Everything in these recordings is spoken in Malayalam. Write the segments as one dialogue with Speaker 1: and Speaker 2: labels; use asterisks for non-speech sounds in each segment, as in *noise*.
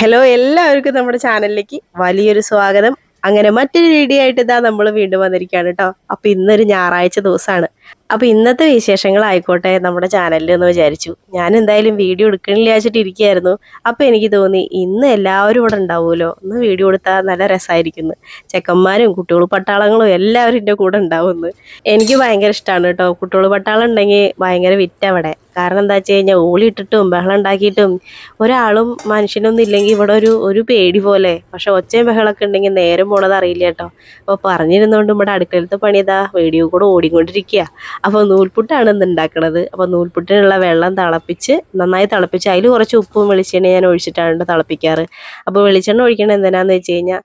Speaker 1: ഹലോ എല്ലാവർക്കും നമ്മുടെ ചാനലിലേക്ക് വലിയൊരു സ്വാഗതം. അങ്ങനെ മറ്റൊരു വീഡിയോ ആയിട്ട് ഇതാ നമ്മൾ വീണ്ടും വന്നിരിക്കുകയാണ് കേട്ടോ അപ്പൊ ഇന്നൊരു ഞായറാഴ്ച ദിവസമാണ്. അപ്പൊ ഇന്നത്തെ വിശേഷങ്ങളായിക്കോട്ടെ നമ്മുടെ ചാനലിൽ എന്ന് വിചാരിച്ചു. ഞാൻ എന്തായാലും വീഡിയോ എടുക്കണില്ല വെച്ചിട്ട് ഇരിക്കുകയായിരുന്നു. അപ്പൊ എനിക്ക് തോന്നി ഇന്ന് എല്ലാവരും ഇവിടെ ഉണ്ടാവുമല്ലോ. ഒന്ന് വീഡിയോ എടുത്താൽ നല്ല രസമായിരിക്കുന്നു ചെക്കന്മാരും കുട്ടികൾ പട്ടാളങ്ങളും എല്ലാവരും എന്റെ കൂടെ ഉണ്ടാവുമെന്ന്. എനിക്ക് ഭയങ്കര ഇഷ്ടമാണ് കേട്ടോ കുട്ടികൾ പട്ടാളം ഉണ്ടെങ്കിൽ ഭയങ്കര വിറ്റവിടെ കാരണം എന്താ വെച്ച് കഴിഞ്ഞാൽ ഊളിയിട്ടിട്ടും ബഹളം ഉണ്ടാക്കിയിട്ടും ഒരാളും മനുഷ്യനൊന്നും ഇല്ലെങ്കിൽ ഇവിടെ ഒരു ഒരു പേടി പോലെ. പക്ഷെ ഒച്ചയും ബഹളമൊക്കെ ഉണ്ടെങ്കിൽ നേരം പോണത് അറിയില്ല കേട്ടോ. അപ്പോൾ പറഞ്ഞിരുന്നോണ്ട് ഇവിടെ അടുക്കളത്തെ പണിതാ വീഡിയോ കൂടെ ഓടിക്കൊണ്ടിരിക്കുക. അപ്പോൾ നൂൽപുട്ടാണ് ഇന്ന് ഉണ്ടാക്കണത്. അപ്പോൾ നൂൽപുട്ടിനുള്ള വെള്ളം തിളപ്പിച്ച് നന്നായി തിളപ്പിച്ച് അതിൽ കുറച്ച് ഉപ്പും വെളിച്ചെണ്ണ ഞാൻ ഒഴിച്ചിട്ടാണ് ട്ടോ തിളപ്പിക്കാറ്. അപ്പോൾ വെളിച്ചെണ്ണ ഒഴിക്കണത് എന്തിനാന്ന് വെച്ച് കഴിഞ്ഞാൽ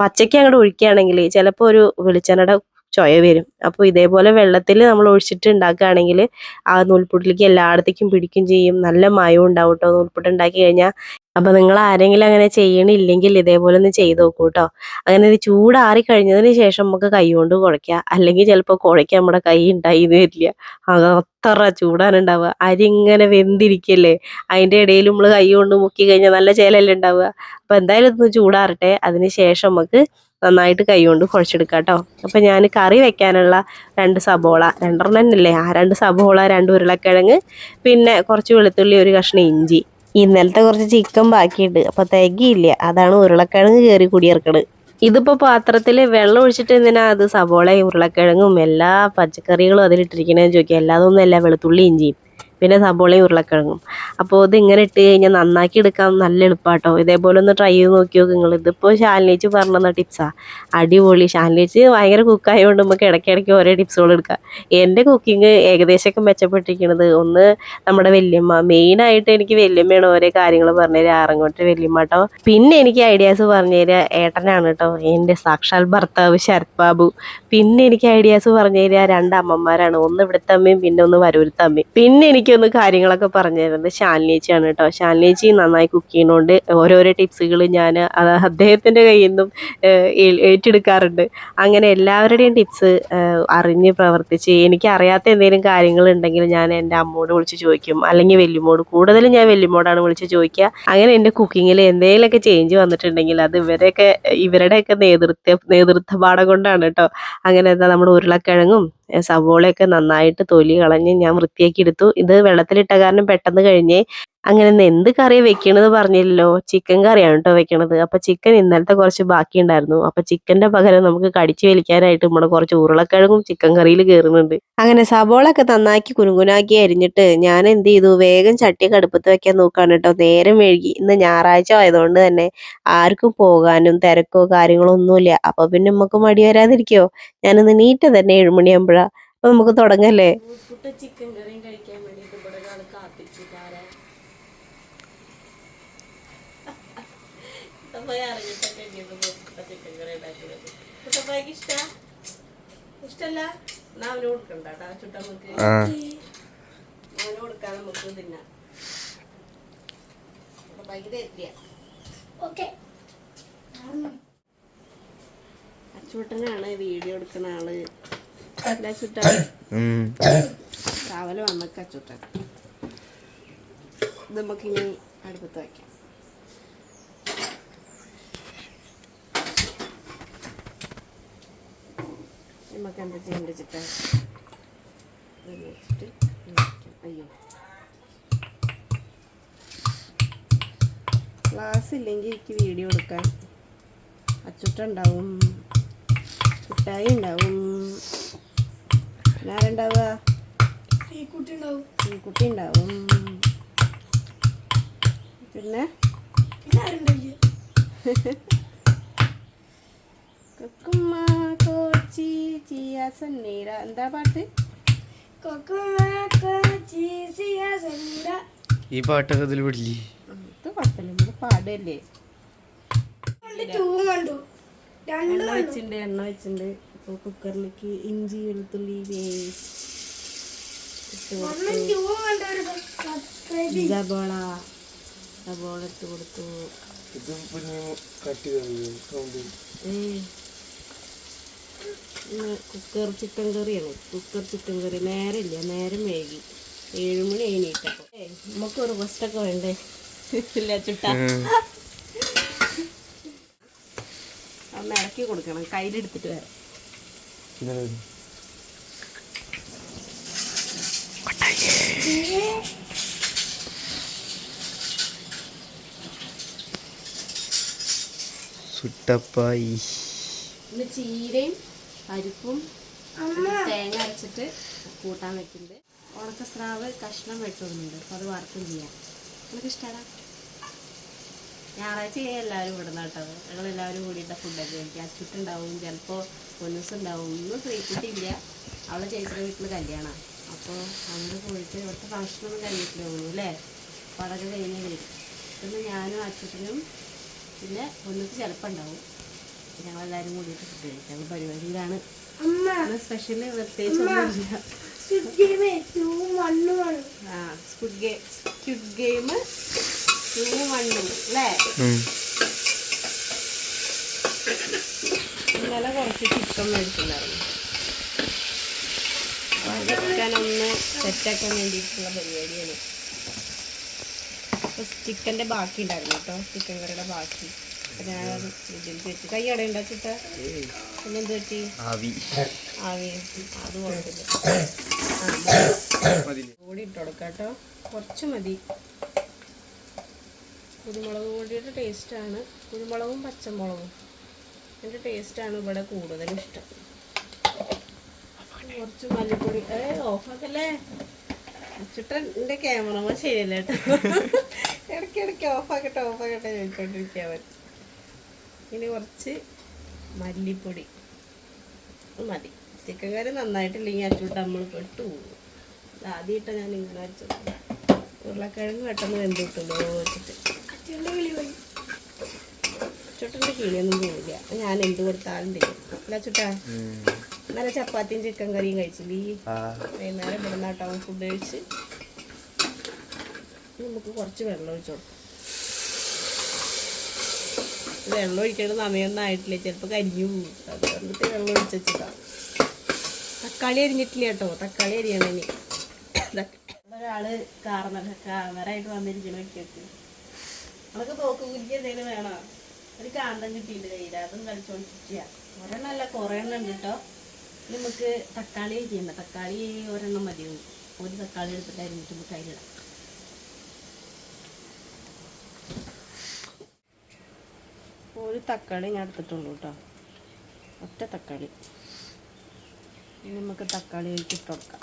Speaker 1: പച്ചയ്ക്ക് അങ്ങോട്ട് ഒഴിക്കുകയാണെങ്കിൽ ചിലപ്പോൾ ഒരു വെളിച്ചെണ്ണയുടെ ചൊയ വരും. അപ്പോൾ ഇതേപോലെ വെള്ളത്തിൽ നമ്മൾ ഒഴിച്ചിട്ട് ഉണ്ടാക്കുകയാണെങ്കിൽ ആ നൂൽപുട്ടിലേക്ക് എല്ലായിടത്തേക്കും പിടിക്കും ചെയ്യും. നല്ല മയവും ഉണ്ടാവും കേട്ടോ നൂൽപുട്ട് ഉണ്ടാക്കി കഴിഞ്ഞാൽ അപ്പോൾ നിങ്ങൾ ആരെങ്കിലും അങ്ങനെ ചെയ്യണില്ലെങ്കിൽ ഇതേപോലെ ഒന്ന് ചെയ്ത് നോക്കൂ കേട്ടോ അങ്ങനെ ഇത് ചൂടാറി കഴിഞ്ഞതിന് ശേഷം നമുക്ക് കൈ കൊണ്ട് കുഴയ്ക്കുക അല്ലെങ്കിൽ ചിലപ്പോൾ കുഴയ്ക്കാൻ നമ്മുടെ കൈ ഉണ്ടായി വരില്ല. അത് ചൂടാണ് ഉണ്ടാവുക അരി ഇങ്ങനെ വെന്തിരിക്കല്ലേ? അതിന്റെ ഇടയിൽ നമ്മൾ കൈ കൊണ്ട് മുക്കി കഴിഞ്ഞാൽ നല്ല ചേലല്ലേ ഉണ്ടാവുക അപ്പോൾ എന്തായാലും ഇതൊന്ന് ചൂടാറട്ടെ. അതിന് ശേഷം നമുക്ക് നന്നായിട്ട് കൈകൊണ്ട് കൊണ്ട് കുഴച്ചെടുക്കാം കേട്ടോ അപ്പം ഞാൻ കറി വെക്കാനുള്ള രണ്ട് സബോള രണ്ടെണ്ണം തന്നെയല്ലേ? ആ രണ്ട് സബോള രണ്ട് ഉരുളക്കിഴങ്ങ് പിന്നെ കുറച്ച് വെളുത്തുള്ളി ഒരു കഷ്ണം ഇഞ്ചി. ഇന്നലത്തെ കുറച്ച് ചിക്കൻ ബാക്കിയുണ്ട്. അപ്പോൾ തികയില്ല. അതാണ് ഉരുളക്കിഴങ്ങ് കയറി കുടിയിറക്കണത്. ഇതിപ്പോൾ പാത്രത്തിൽ വെള്ളം ഒഴിച്ചിട്ട് എന്തിനാ അത്? സബോളയും ഉരുളക്കിഴങ്ങും എല്ലാ പച്ചക്കറികളും അതിലിട്ടിരിക്കണേന്ന് ചോദിക്കുക അല്ലാതൊന്നും അല്ല വെളുത്തുള്ളി ഇഞ്ചിയും. പിന്നെ സബോളയും ഉരുളക്കിഴങ്ങും. അപ്പോൾ ഇത് ഇങ്ങനെ ഇട്ട് കഴിഞ്ഞാൽ നന്നാക്കി എടുക്കാൻ നല്ല എളുപ്പാട്ടോ. ഇതേപോലെ ഒന്ന് ട്രൈ ചെയ്ത് നോക്കി നോക്ക് നിങ്ങൾ. ഇതിപ്പോൾ ശാലിനേച്ച് പറഞ്ഞ ടിപ്സാണ് അടിപൊളി. ശാലിനേച്ച് ഭയങ്കര കുക്കായതുകൊണ്ട് നമുക്ക് ഇടയ്ക്കിടയ്ക്ക് ഓരോ ടിപ്സുകൾ എടുക്കാം. എന്റെ കുക്കിംഗ് ഏകദേശമൊക്കെ മെച്ചപ്പെട്ടിരിക്കുന്നത് ഒന്ന് നമ്മുടെ വല്യമ്മ. മെയിനായിട്ട് എനിക്ക് വല്യമ്മയാണ് ഓരോ കാര്യങ്ങൾ പറഞ്ഞു തരിക ആറങ്ങോട്ട് വല്യമ്മ കേട്ടോ പിന്നെ എനിക്ക് ഐഡിയാസ് പറഞ്ഞു തരിക ഏട്ടനാണ് കേട്ടോ എന്റെ സാക്ഷാൽ ഭർത്താവ് ശരത് ബാബു. പിന്നെ എനിക്ക് ഐഡിയാസ് പറഞ്ഞു തരിക രണ്ട് അമ്മമാരാണ്. ഒന്ന് ഇവിടുത്തെ അമ്മയും പിന്നെ ഒന്ന് വരൂരത്തെ അമ്മയും. പിന്നെ എനിക്കൊന്ന് കാര്യങ്ങളൊക്കെ പറഞ്ഞു തരുന്നത് ശാലിനേച്ചിയാണ് കേട്ടോ ശാലിനേച്ചി നന്നായി കുക്ക് ചെയ്യുന്നതുകൊണ്ട് ഓരോരോ ടിപ്സുകൾ ഞാൻ അത് അദ്ദേഹത്തിന്റെ കയ്യിൽ നിന്നും ഏറ്റെടുക്കാറുണ്ട്. അങ്ങനെ എല്ലാവരുടെയും ടിപ്സ് അറിഞ്ഞ് പ്രവർത്തിച്ച് എനിക്ക് അറിയാത്ത എന്തെങ്കിലും കാര്യങ്ങൾ ഉണ്ടെങ്കിൽ ഞാൻ എന്റെ അമ്മോട് വിളിച്ച് ചോദിക്കും. അല്ലെങ്കിൽ വെല്ലുമോട്. കൂടുതലും ഞാൻ വെല്ലുമോടാണ് വിളിച്ച് ചോദിക്കുക. അങ്ങനെ എന്റെ കുക്കിങ്ങിൽ എന്തെങ്കിലുമൊക്കെ ചേഞ്ച് വന്നിട്ടുണ്ടെങ്കിൽ അത് ഇവരെയൊക്കെ ഇവരുടെയൊക്കെ നേതൃത്വ നേതൃത്വപാഠം കൊണ്ടാണ് കേട്ടോ അങ്ങനെ എന്താ നമ്മുടെ ഉരുളക്കിഴങ്ങും സവോളയൊക്കെ നന്നായിട്ട് തൊലി കളഞ്ഞ് ഞാൻ വൃത്തിയാക്കി എടുത്തു. ഇത് വെള്ളത്തിലിട്ട കാരണം പെട്ടെന്ന് കഴിഞ്ഞേ അങ്ങനെ എന്ത് കറി വെക്കണത് പറഞ്ഞില്ലല്ലോ. ചിക്കൻ കറിയാണ് കേട്ടോ വെക്കണത്. അപ്പൊ ചിക്കൻ ഇന്നലത്തെ കുറച്ച് ബാക്കി ഉണ്ടായിരുന്നു അപ്പൊ ചിക്കന്റെ പകരം നമുക്ക് കടിച്ചു വലിക്കാനായിട്ട് നമ്മുടെ കുറച്ച് ഉരുളക്കിഴങ്ങും ചിക്കൻ കറിയിൽ കയറുന്നുണ്ട് അങ്ങനെ സബോളൊക്കെ നന്നാക്കി കുനുകുനാക്കി അരിഞ്ഞിട്ട് ഞാൻ എന്ത് ചെയ്തു? വേഗം ചട്ടിയൊക്കെ അടുപ്പത്ത് വെക്കാൻ നോക്കുകയാണ് കേട്ടോ നേരം വൈകി. ഇന്ന് ഞായറാഴ്ച ആയതുകൊണ്ട് തന്നെ ആർക്കും പോകാനും തിരക്കോ കാര്യങ്ങളോ ഒന്നുമില്ല. അപ്പൊ പിന്നെ നമുക്ക് മടി വരാതിരിക്കോ? ഞാനിന്ന് നീറ്റ തന്നെ ഏഴുമണിയാകുമ്പോഴാ അപ്പൊ നമുക്ക് തുടങ്ങല്ലേ? ചിക്കൻ കറിയും കഴിക്കാൻ ഇഷ്ട? ഇഷ്ടല്ല? എന്നാ അവന് കൊടുക്കണ്ട കേട്ടോ ചുട്ട നമുക്ക്
Speaker 2: ആ.
Speaker 1: അവന് കൊടുക്കാൻ നമുക്ക് തിന്നാം. പൈക്ക് തരില്ല അച്ചൂട്ടനാണ് വീഡിയോ എടുക്കുന്ന ആൾ. അല്ല ചുട്ട
Speaker 2: ഉം.
Speaker 1: രാവിലെ വന്നൊക്കെ അച്ചുട്ടൻ. ഇത് നമുക്കിനി അടുപ്പത്ത് വയ്ക്കാം നമുക്ക് എന്താ ചെയ്യേണ്ട ചിട്ട? വെച്ചിട്ട് അയ്യോ. ക്ലാസ് ഇല്ലെങ്കിൽ എനിക്ക് വീഡിയോ എടുക്കാൻ. അച്ചുട്ട ഉണ്ടാവും കുട്ടായി ഉണ്ടാവും. ആരുണ്ടാവുക? ഈ കുട്ടി ഉണ്ടാവും. പിന്നെ? കൊക്കുമ്മ. *laughs* സന്നീര എന്താ പാട്ട്
Speaker 2: ഈ പാട്ടൊക്കെ ഇതിൽ വിടില്ലേ
Speaker 1: ഇത് കുഴപ്പമില്ല. നമുക്ക് പാടല്ലേ? എണ്ണ വെച്ചിട്ടുണ്ട് എണ്ണ വെച്ചിട്ടുണ്ട്. അപ്പോൾ കുക്കറിലേക്ക് ഇഞ്ചി വെളുത്തുള്ളി സബോള സബോള ഇട്ട് കൊടുത്തു. ഏയ്. ഇന്ന് കുക്കർ ചിക്കൻ കറിയാണ് കുക്കർ ചിക്കൻ കറി നേരെ ഇല്ല നേരം വൈകി. ഏഴുമണി കഴിഞ്ഞിട്ടപ്പോൾ നമുക്കൊരു റെസ്റ്റൊക്കെ വേണ്ടേ? ഇല്ല ചുട്ട.
Speaker 3: ഒന്ന് ഇറക്കി കൊടുക്കണം. കയ്യിലെടുത്തിട്ട് വരാം.
Speaker 2: സുട്ടപ്പായി.
Speaker 3: ചീരയും പരിപ്പും തേങ്ങ അരച്ചിട്ട് കൂട്ടാൻ വെക്കുന്നത് ഉണക്ക സ്രാവ് കഷ്ണം വെട്ടുന്നുണ്ട് അപ്പോൾ അത് വറുക്കും ചെയ്യാം. നമുക്ക് ഇഷ്ടമാണ് ഞായറാഴ്ച എല്ലാവരും ഇവിടുന്ന് കേട്ടോ. ഞങ്ങളെല്ലാവരും കൂടിയിട്ട് ഫുഡൊക്കെ കഴിക്കുക അച്ചുട്ടുണ്ടാവും ചിലപ്പോൾ പൊന്നൂസ് ഉണ്ടാവും ഒന്നും ശ്രീക്കുട്ടിയില്ല അവളെ ചേച്ചിയുടെ വീട്ടിൽ കല്യാണമാണ് അപ്പോൾ അവിടെ പോയിട്ട് ഇവിടുത്തെ ഭക്ഷണമൊന്നും കഴിഞ്ഞിട്ടില്ല തോന്നുന്നു അല്ലേ? അപ്പോൾ അതൊക്കെ കഴിഞ്ഞ് വരും. പിന്നെ ഞാനും അച്ചുട്ടനും പിന്നെ പൊന്നൂസ് ചിലപ്പോൾ ഉണ്ടാവും. ഞങ്ങളെല്ലാവരും കൂടിയിട്ട് ഫുഡ് കഴിക്കാൻ പരിപാടിയിലാണ്. സ്പെഷ്യൽ പ്രത്യേകിച്ച് ഒന്നുമില്ല. ആ squid game squid game two വണ്ണും അല്ലേ? ഇന്നലെ കുറച്ച് ചിക്കൻ മേടിച്ചിട്ടുണ്ടായിരുന്നു. ചിക്കൻ ഒന്ന് സെറ്റാക്കാൻ വേണ്ടിയിട്ടുള്ള പരിപാടിയാണ്. ചിക്കന്റെ ബാക്കി ഉണ്ടായിരുന്നു കേട്ടോ ചിക്കൻ കറിയുടെ ബാക്കി. ഫ്രിഡ്ജിൽ വെച്ച് കൈ അടയുണ്ടോ ചിട്ട പിന്നെ എന്ത് പറ്റി?
Speaker 2: ആവി.
Speaker 3: ആവി. അത് കുഴപ്പമില്ല കൂടി ഇട്ട് കൊടുക്കാം കേട്ടോ. കുറച്ച് മതി. കുരുമുളക് പൊടിയുടെ ടേസ്റ്റാണ് കുരുമുളകും പച്ചമുളകും. എന്റെ ടേസ്റ്റാണ് ഇവിടെ കൂടുതലും ഇഷ്ടം. കുറച്ച് മല്ലിപ്പൊടി. ഏ ഓഫാക്കല്ലേ ചുട്ടൻ എന്റെ ക്യാമറമാൻ ശരിയല്ല കേട്ടോ. ഇടയ്ക്കിടയ്ക്ക് ഓഫാക്കട്ടെ ഓഫാക്കട്ടെ ചോദിച്ചോണ്ടിരിക്കാൻ പറ്റും ഇനി കുറച്ച് മല്ലിപ്പൊടി. മതി. ചിക്കൻ കറി നന്നായിട്ടില്ലെങ്കിൽ അച്ചുവിട്ട് നമ്മൾ പെട്ടു പോകും. ആദ്യമായിട്ട് ഞാൻ ഇങ്ങനെ അരച്ചു ഉരുളക്കിഴങ്ങ് പെട്ടെന്ന് വെന്ത് കിട്ടുമല്ലോ വെച്ചിട്ട്. ചുട്ടന്റെ കിളിയൊന്നും പോവില്ല. ഞാൻ എന്ത് കൊടുത്താലും തരും. അല്ല ചുട്ടാ നല്ല ചപ്പാത്തിയും ചിക്കൻ കറിയും കഴിച്ചില്ലേ?
Speaker 2: ആ.
Speaker 3: വൈകുന്നേരം ഇവിടെ നാട്ടാവും ഫുഡ് കഴിച്ച്. നമുക്ക് കുറച്ച് വെള്ളം ഒഴിച്ചു കൊടുക്കാം. വെള്ളം ഒഴിക്കേണ്ട സമയമൊന്നും ആയിട്ടില്ല. ചിലപ്പോൾ കരിഞ്ഞു. പോകും അത് പറഞ്ഞിട്ട് വെള്ളം ഒഴിച്ച് തക്കാളി അരിഞ്ഞിട്ടില്ല കേട്ടോ. തക്കാളി അരിയണം ഇനി. ഒരാൾ കാർമര കാർമരായിട്ട് വന്നിരിക്കണ നമുക്ക് പോക്ക് കുരിക്ക് എന്തെങ്കിലും വേണോ? ഒരു കാന്തം കിട്ടിയിട്ടുണ്ട് കയ്യിൽ അതും കളിച്ചോണ്ടിരിക്കുക ഒരെണ്ണമല്ല കുറേ എണ്ണം ഉണ്ട് കേട്ടോ. നമുക്ക് തക്കാളി അരിയണ്ട. തക്കാളി ഒരെണ്ണം മതിയാവും. ഒരു തക്കാളി എടുത്തിട്ട് അരിഞ്ഞിട്ട് നമുക്ക് അതിലിടാം ഒരു തക്കാളി ഞാൻ എടുത്തിട്ടുള്ളൂ കേട്ടോ ഒറ്റ തക്കാളി. ഇനി നമുക്ക് തക്കാളി ഒഴിച്ച് ഇട്ട് കൊടുക്കാം.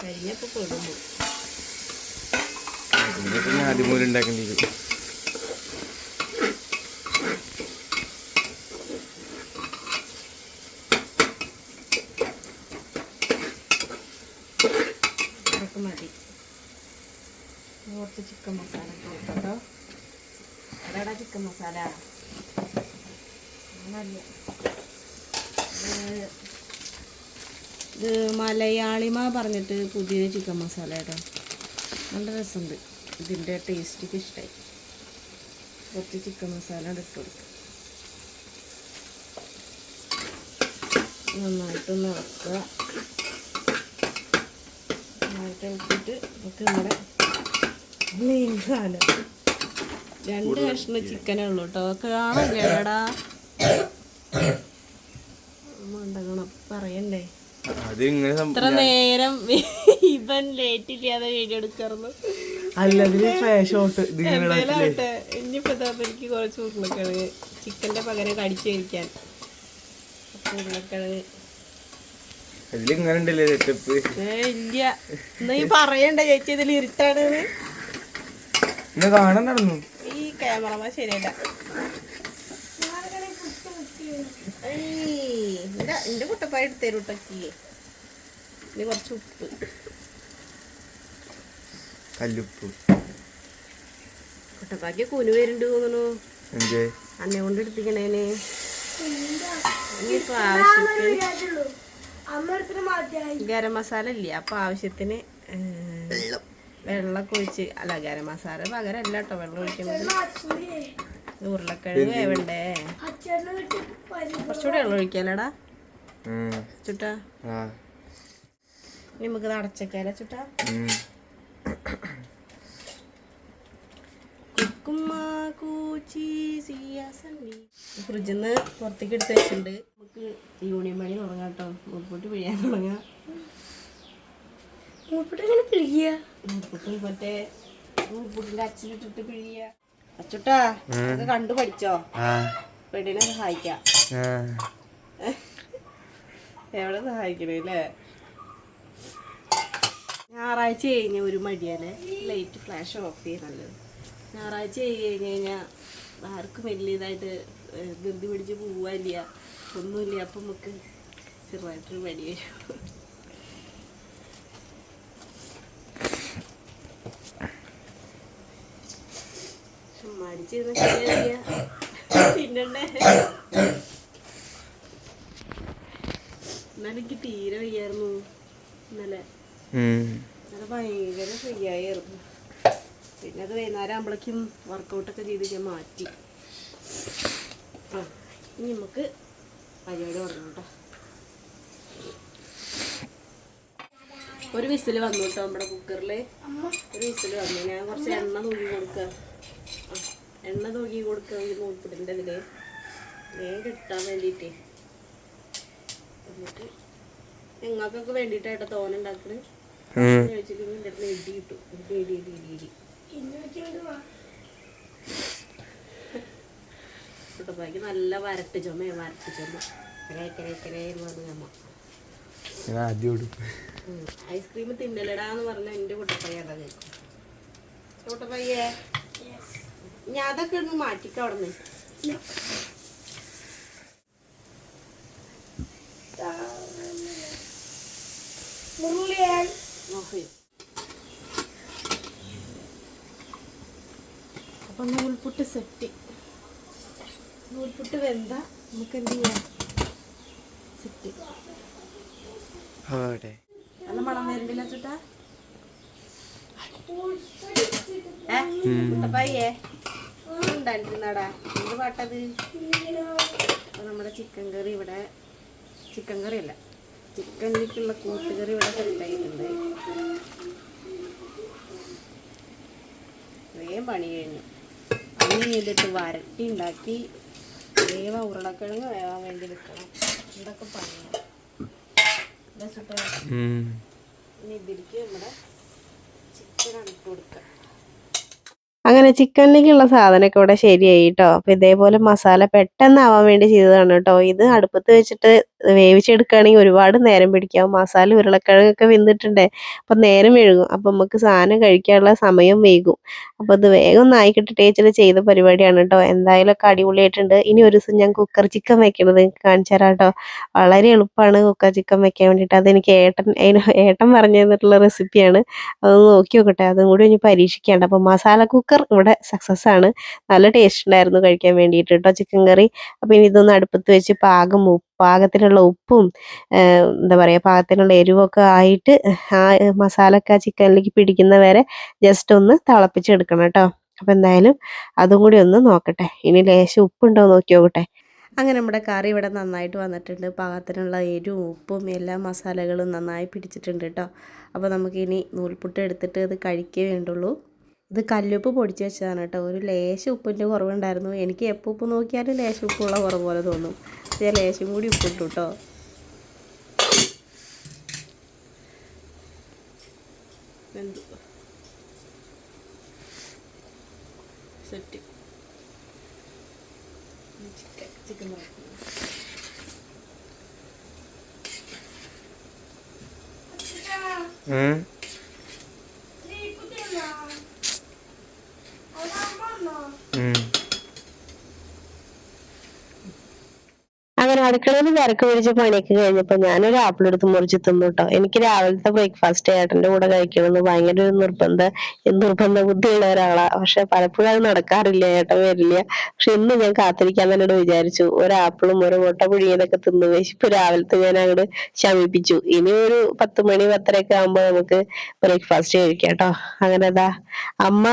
Speaker 3: കരിഞ്ഞപ്പോൾ പെടുന്നു
Speaker 2: ഇതിനൊക്കെ ഞാൻ ആദ്യം മുതൽ ഉണ്ടാക്കേണ്ടി വരും
Speaker 3: അതൊക്കെ മതി ഇനി കുറച്ച് ചിക്കൻ മസാല ഇട്ട് കൊടുക്കാം കേട്ടോ അതാടാ ചിക്കൻ മസാല അങ്ങനല്ല ഇത് മലയാളിമ പറഞ്ഞിട്ട് പുതിയ ചിക്കൻ മസാല കേട്ടോ നല്ല രസമുണ്ട്. ഇതിന്റെ ടേസ്റ്റിക്ക് ഇഷ്ടമായി കുറച്ച് ചിക്കൻ മസാല ഇട്ട് നന്നായിട്ട് ഇളക്കുക. നന്നായിട്ട് ഇളക്കിയിട്ട് നമുക്ക് നമ്മുടെ മീൻ സാധനം. രണ്ട് കഷ്ണം ചിക്കനേ ഉള്ളൂ കേട്ടോ. കാണില്ലേടാ ഉണ്ടക്കണം പറയണ്ടേ? ഇത്ര നേരം *laughs* ഇവൻ ലേറ്റ് ഇല്ലാതെ വീഡിയോ എടുക്കാറുന്നു ഇനിയിപ്പോ എനിക്ക് കുറച്ച് ഉരുളക്കിഴങ്ങ് ചിക്കന്റെ പകരം കടിച്ചു കഴിക്കാൻ. ഉരുളക്കിഴങ്ങ്. ഇല്ല. എന്നാ ഈ പറയണ്ട ചേച്ചി ഇതിൽ ഇരുട്ടാണ്
Speaker 2: കാണാൻ നടന്നു.
Speaker 3: ഈ ക്യാമറമാൻ ശരിയല്ല. എന്റെ കുട്ടപ്പായ എടുത്തേരും കേട്ടോക്കി ഇനി കുറച്ച് ഉപ്പ്.
Speaker 2: കല്ലുപ്പ്.
Speaker 3: കുട്ടപ്പാക്ക് കുനു വരുന്നുണ്ട് തോന്നുന്നു. അന്നെ കൊണ്ട് എടുപ്പിക്കണേന് ഇനിയിപ്പോ ആവശ്യത്തിന് ഗരം മസാല ഇല്ല? അപ്പൊ ആവശ്യത്തിന് ഏ, വെള്ളമൊക്കെ ഒഴിച്ച് അല്ല ഗരം മസാല പകരം അല്ല കേട്ടോ വെള്ളം ഒഴിക്കുന്നത് ഉരുളക്കിഴങ്ങ് വേവണ്ടേ? കുറച്ചുകൂടെ വെള്ളം ഒഴിക്കാലടാ. ചുട്ടാ. നമുക്ക് അടച്ചേക്കാല ചുട്ടാ.
Speaker 1: ഫ്രിഡ്ജിൽ നിന്ന് പുറത്തേക്ക് എടുത്ത് വെച്ചിട്ടുണ്ട്. നമുക്ക് യൂണിയൻ പണി തുടങ്ങാം കേട്ടോ മുമ്പോട്ട് പിഴിയാൻ തുടങ്ങാം.
Speaker 3: പിഴിയ?
Speaker 1: മറ്റേ പിഴിയ. അച്ചുട്ടാ ഇത് കണ്ടു പഠിച്ചോ? പെണ്ണിനെ സഹായിക്കാം. എവിടെ സഹായിക്കണേ അല്ലേ? ഞായറാഴ്ച കഴിഞ്ഞ ഒരു മടിയാണ്. ലൈറ്റ് ഫ്ലാഷ് ഓഫ് ചെയ്യുന്നത് നല്ലത് ഞായറാഴ്ച കഴിഞ്ഞ് കഴിഞ്ഞാൽ ആർക്കും വലിയതായിട്ട് ധൃതി പിടിച്ച് പോവാനില്ല ഒന്നുമില്ല അപ്പം നമുക്ക് ചെറുതായിട്ടൊരു മടി വരും. മടിച്ചിരുന്ന ശരിയാവില്ല തിന്നണ്ടേ എന്നാലും എനിക്ക് തീരെ വയ്യായിരുന്നു ഇന്നലെ. ഇന്നലെ ഭയങ്കര ഫ്രീ ആയിരുന്നു. പിന്നെ അത് വൈകുന്നേരം ആകുമ്പോഴേക്കും വർക്കൗട്ടൊക്കെ ചെയ്ത് ഞാൻ മാറ്റി. ആ ഇനി നമുക്ക് പരിപാടി തുടങ്ങാം കേട്ടോ. ഒരു വിസിൽ വന്നു കേട്ടോ നമ്മുടെ കുക്കറിൽ ഒരു വിസിൽ വന്നു. ഞാൻ കുറച്ച് എണ്ണ തൂക്കി കൊടുക്കുക എണ്ണ തൂക്കി കൊടുക്കുക ഈ നൂൽപ്പിടിന്റെ ഇതിൽ വേഗം കിട്ടാൻ വേണ്ടിയിട്ട് എന്നിട്ട് നിങ്ങൾക്കൊക്കെ വേണ്ടിയിട്ടാട്ടോ തോന ഉണ്ടാക്കുന്നത്
Speaker 2: ഉം.
Speaker 1: കഴിച്ചില്ലെങ്കിൽ എന്റെ അടുത്ത് ഇടി കിട്ടും എനിക്ക് ഇടി ഇടി ഇടി ഇടി കുട്ടപ്പായ്ക്ക് നല്ല വരട്ട് ചുമ. വരട്ട് ഐസ്ക്രീം തിന്നലടാന്ന് പറഞ്ഞ എന്റെ കുട്ടപ്പയ്യ അതാ കേൾക്കും ഞാൻ അതൊക്കെ ഒന്ന് മാറ്റിക്കാം അവിടെ നിന്ന് അപ്പൊ നൂൽപുട്ട് സെറ്റ്. നൂൽപുട്ട് വെന്ത നമുക്ക് എന്ത് ചെയ്യാം? സെറ്റ്. നല്ല മണം വരുന്നില്ല ചുട്ടാ ഏ? ഉണ്ടാണ്ടിരുന്നാടാ എന്ത് പാട്ടത്? അപ്പൊ നമ്മുടെ ചിക്കൻ കറി ഇവിടെ. ചിക്കൻ കറി അല്ല. ചിക്കനിലേക്കുള്ള കൂട്ടുകറി ഇവിടെ സെറ്റായിട്ടുണ്ട് വേഗം പണി കഴിഞ്ഞു. പണി ചെയ്തിട്ട് വരട്ടി ഉണ്ടാക്കി വേവ ഉരുളക്കിഴങ്ങ് വേവാൻ വേണ്ടി വെക്കണം. ഇതൊക്കെ പണിയാണ്. ഇനി ഇതിലേക്ക് നമ്മുടെ ചിക്കൻ ഇട്ട് കൊടുക്കാം. അങ്ങനെ ചിക്കനിലേക്കുള്ള സാധനമൊക്കെ ഇവിടെ ശരിയായി കേട്ടോ അപ്പൊ ഇതേപോലെ മസാല പെട്ടെന്ന് ആവാൻ വേണ്ടി ചെയ്തതാണ് കേട്ടോ ഇത് അടുപ്പത്ത് വെച്ചിട്ട് വേവിച്ചെടുക്കുകയാണെങ്കിൽ ഒരുപാട് നേരം പിടിക്കാം. മസാല ഉരുളക്കിഴങ്ങൊക്കെ വെന്തിട്ടുണ്ടേ. അപ്പം നേരം വൈകും. അപ്പം നമുക്ക് സാധനം കഴിക്കാനുള്ള സമയം വേകും. അപ്പോൾ ഇത് വേഗം ഒന്ന് ആയി ചെയ്ത പരിപാടിയാണ് കേട്ടോ. എന്തായാലും ഒക്കെ അടിപൊളിയായിട്ടുണ്ട്. ഇനി ഒരു ദിവസം ഞാൻ കുക്കർ ചിക്കൻ വെക്കണത് കാണിച്ചു തരാം കേട്ടോ. വളരെ എളുപ്പമാണ് കുക്കർ ചിക്കൻ വെക്കാൻ വേണ്ടിയിട്ട്. അതെനിക്ക് ഏട്ടൻ ഏട്ടൻ പറഞ്ഞു തന്നിട്ടുള്ള റെസിപ്പിയാണ്. അതൊന്ന് നോക്കി നോക്കട്ടെ. അതും കൂടി ഇനി പരീക്ഷിക്കാണ്ട്. അപ്പോൾ മസാല കുക്കർ ഇവിടെ സക്സസ് ആണ്. നല്ല ടേസ്റ്റ് ഉണ്ടായിരുന്നു കഴിക്കാൻ വേണ്ടിയിട്ട് കേട്ടോ ചിക്കൻ കറി. അപ്പോൾ ഇനി ഇതൊന്ന് അടുപ്പത്ത് വെച്ച് പാകം പാകത്തിനുള്ള ഉപ്പും എന്താ പറയുക പാകത്തിനുള്ള എരിവൊക്കെ ആയിട്ട് ആ മസാലക്ക ചിക്കനിലേക്ക് പിടിക്കുന്ന വരെ ജസ്റ്റ് ഒന്ന് തിളപ്പിച്ചെടുക്കണം കേട്ടോ. അപ്പം എന്തായാലും അതും കൂടി ഒന്ന് നോക്കട്ടെ. ഇനി ലേശം ഉപ്പുണ്ടോ നോക്കി നോക്കട്ടെ. അങ്ങനെ നമ്മുടെ കറി ഇവിടെ നന്നായിട്ട് വന്നിട്ടുണ്ട്. പാകത്തിനുള്ള എരിവും ഉപ്പും എല്ലാ മസാലകളും നന്നായി പിടിച്ചിട്ടുണ്ട് കേട്ടോ. അപ്പോൾ നമുക്കിനി നൂൽപുട്ട് എടുത്തിട്ട് ഇത് കഴിക്കേ വേണ്ടുള്ളൂ. ഇത് കല്ലുപ്പ് പൊടിച്ച് വെച്ചതാണ് കേട്ടോ. ഒരു ലേശം ഉപ്പിന്റെ കുറവുണ്ടായിരുന്നു. എനിക്ക് എപ്പോൾ ഉപ്പ് നോക്കിയാലും ലേശം ഉപ്പുള്ള കുറവ് പോലെ തോന്നും. ഞാൻ ലേശം കൂടി ഉപ്പിട്ടു കേട്ടോ വെന്തു. സെറ്റ്. Chicken chicken. അടുക്കളയിൽ തിരക്ക് പിടിച്ച പണിയൊക്കെ കഴിഞ്ഞപ്പോൾ ഞാനൊരു ആപ്പിൾ എടുത്ത് മുറിച്ച് തിന്നു കേട്ടോ എനിക്ക് രാവിലത്തെ ബ്രേക്ക്ഫാസ്റ്റ് ഏട്ടന്റെ കൂടെ കഴിക്കണമെന്ന് ഭയങ്കര ഒരു നിർബന്ധ നിർബന്ധ ബുദ്ധിയുള്ള ഒരാളാ. പക്ഷെ പലപ്പോഴും അത് നടക്കാറില്ല ഏട്ടൻ വരില്ല. പക്ഷെ ഇന്ന് ഞാൻ കാത്തിരിക്കാൻ തന്നെ വിചാരിച്ചു. ഒരു ആപ്പിളും ഒരു മുട്ട പുഴിയതൊക്കെ തിന്നു വിശപ്പ് രാവിലത്തെ ഞാൻ അങ്ങോട്ട് ശമിപ്പിച്ചു. ഇനി ഒരു പത്ത് മണി പത്തരയൊക്കെ ആകുമ്പോൾ നമുക്ക് ബ്രേക്ക്ഫാസ്റ്റ് കഴിക്കാം കേട്ടോ അങ്ങനെ അതാ അമ്മ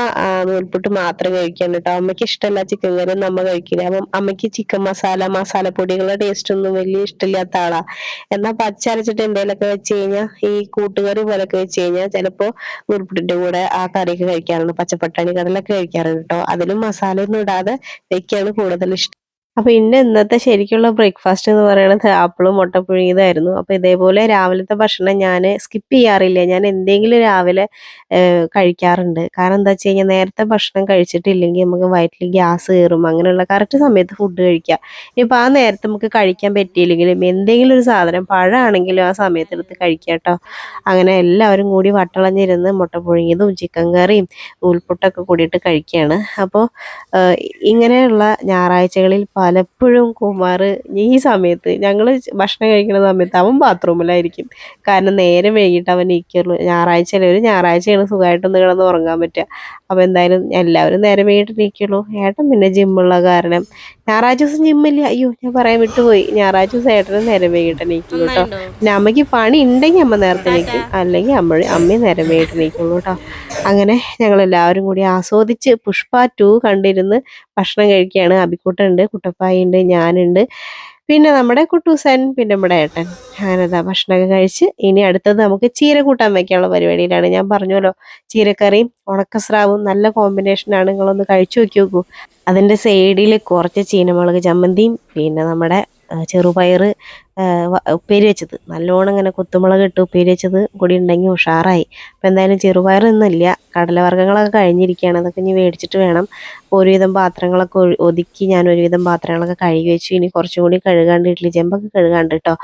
Speaker 1: നൂൽപുട്ട് മാത്രം കഴിക്കാൻ കേട്ടോ അമ്മയ്ക്ക് ഇഷ്ടമല്ല ചിക്കൻ കറി അമ്മ കഴിക്കില്ല. അപ്പം അമ്മയ്ക്ക് ചിക്കൻ മസാല മസാല പൊടികളുടെ ടേസ്റ്റ് ഒന്നും വലിയ ഇഷ്ടമില്ലാത്ത ആളാ. എന്നാ പച്ചരച്ചിട്ട് എന്തെങ്കിലുമൊക്കെ വെച്ച് കഴിഞ്ഞാൽ ഈ കൂട്ടുകറി പോലൊക്കെ വെച്ച് കഴിഞ്ഞാൽ ചിലപ്പോ നൂൽപുട്ടിന്റെ കൂടെ ആ കറിയൊക്കെ കഴിക്കാറുണ്ട്. പച്ചപ്പട്ടാണി കടലൊക്കെ കഴിക്കാറുണ്ട് കേട്ടോ. അതിലും മസാല ഒന്നും ഇടാതെ വെക്കാണ് കൂടുതൽ ഇഷ്ടം. അപ്പോൾ ഇന്ന ഇന്നത്തെ ശരിക്കുള്ള ബ്രേക്ക്ഫാസ്റ്റ് എന്ന് പറയുന്നത് ആപ്പിളും മുട്ട പുഴുങ്ങിയതായിരുന്നു അപ്പോൾ ഇതേപോലെ രാവിലത്തെ ഭക്ഷണം ഞാൻ സ്കിപ്പ് ചെയ്യാറില്ല. ഞാൻ എന്തെങ്കിലും രാവിലെ കഴിക്കാറുണ്ട്. കാരണം എന്താ വെച്ച് കഴിഞ്ഞാൽ നേരത്തെ ഭക്ഷണം കഴിച്ചിട്ടില്ലെങ്കിൽ നമുക്ക് വയറ്റിൽ ഗ്യാസ് കയറും അങ്ങനെയുള്ള കറക്റ്റ് സമയത്ത് ഫുഡ് കഴിക്കുക. ഇനിയിപ്പോൾ ആ നേരത്തെ നമുക്ക് കഴിക്കാൻ പറ്റിയില്ലെങ്കിലും എന്തെങ്കിലും ഒരു സാധനം പഴമാണെങ്കിലും ആ സമയത്തെടുത്ത് കഴിക്കാം കേട്ടോ. അങ്ങനെ എല്ലാവരും കൂടി വട്ടളഞ്ഞിരുന്ന് മുട്ട പുഴുങ്ങിയതും ചിക്കൻ കറിയും നൂൽപുട്ടൊക്കെ കൂടിയിട്ട് കഴിക്കുകയാണ്. അപ്പോൾ ഇങ്ങനെയുള്ള ഞായറാഴ്ചകളിൽ പലപ്പോഴും കുമാർ ഈ സമയത്ത് ഞങ്ങൾ ഭക്ഷണം കഴിക്കുന്ന സമയത്ത് അവൻ ബാത്റൂമിലായിരിക്കും. കാരണം നേരെ വൈകിട്ട് അവൻ ഇരിക്കുള്ളൂ ഞായറാഴ്ച ഒരു ഞായറാഴ്ചയാണ് സുഖമായിട്ടൊന്ന് കിടന്ന് ഉറങ്ങാൻ പറ്റുക. അപ്പോൾ എന്തായാലും എല്ലാവരും നേരെ വൈകിട്ട് ഇരിക്കുള്ളൂ ഏട്ടൻ പിന്നെ ജിമ്മുള്ള കാരണം. ഞായറാഴ്ച ദിവസം ജിമ്മില്ല അയ്യോ ഞാൻ പറയാൻ വിട്ടുപോയി. ഞായറാഴ്ച ദിവസം ഏട്ടനും നേരെ വൈകിട്ട് നീക്കും കേട്ടോ. പിന്നെ അമ്മയ്ക്ക് പണി ഉണ്ടെങ്കിൽ അമ്മ നേരത്തെ നീക്കും. അല്ലെങ്കിൽ അമ്മ അമ്മയും നേരെ വൈകിട്ട് നീക്കുള്ളൂ കേട്ടോ. അങ്ങനെ ഞങ്ങൾ എല്ലാവരും കൂടി ആസ്വദിച്ച് പുഷ്പ ടു കണ്ടിരുന്ന് ഭക്ഷണം കഴിക്കുകയാണ്. അബിക്കുട്ടുണ്ട് കുട്ടപ്പായി ഉണ്ട് ഞാനുണ്ട്. പിന്നെ നമ്മുടെ കുട്ടൂസൻ പിന്നെ നമ്മുടെ ഏട്ടൻ. ഞാനതാ ഭക്ഷണമൊക്കെ കഴിച്ച് ഇനി അടുത്തത് നമുക്ക് ചീര കൂട്ടാൻ വയ്ക്കാനുള്ള പരിപാടിയിലാണ്. ഞാൻ പറഞ്ഞല്ലോ ചീരക്കറിയും ഉണക്കസ്രാവും നല്ല കോമ്പിനേഷനാണ് നിങ്ങളൊന്ന് കഴിച്ചു നോക്കി നോക്കൂ അതിന്റെ സൈഡിൽ കുറച്ച് ചീനമുളക് ചമ്മന്തിയും പിന്നെ നമ്മുടെ ചെറുപയർ ഉപ്പേരി വെച്ചത്. നല്ലോണം ഇങ്ങനെ കുത്തുമുളക് ഇട്ട് ഉപ്പേരി വെച്ചത് കൂടി ഉണ്ടെങ്കിൽ ഉഷാറായി. അപ്പോൾ എന്തായാലും ചെറുപയർ ഒന്നുമില്ല കടലവർഗങ്ങളൊക്കെ കഴിഞ്ഞിരിക്കുകയാണ്. അതൊക്കെ ഇനി മേടിച്ചിട്ട് വേണം. ഒരുവിധം പാത്രങ്ങളൊക്കെ ഒതുക്കി ഞാൻ ഒരുവിധം പാത്രങ്ങളൊക്കെ കഴുകി വെച്ചു. ഇനി കുറച്ചും കൂടി കഴുകാണ്ട് ഇഡ്ഡലി ചെമ്പൊക്കെ കഴുകാണ്ട് കേട്ടോ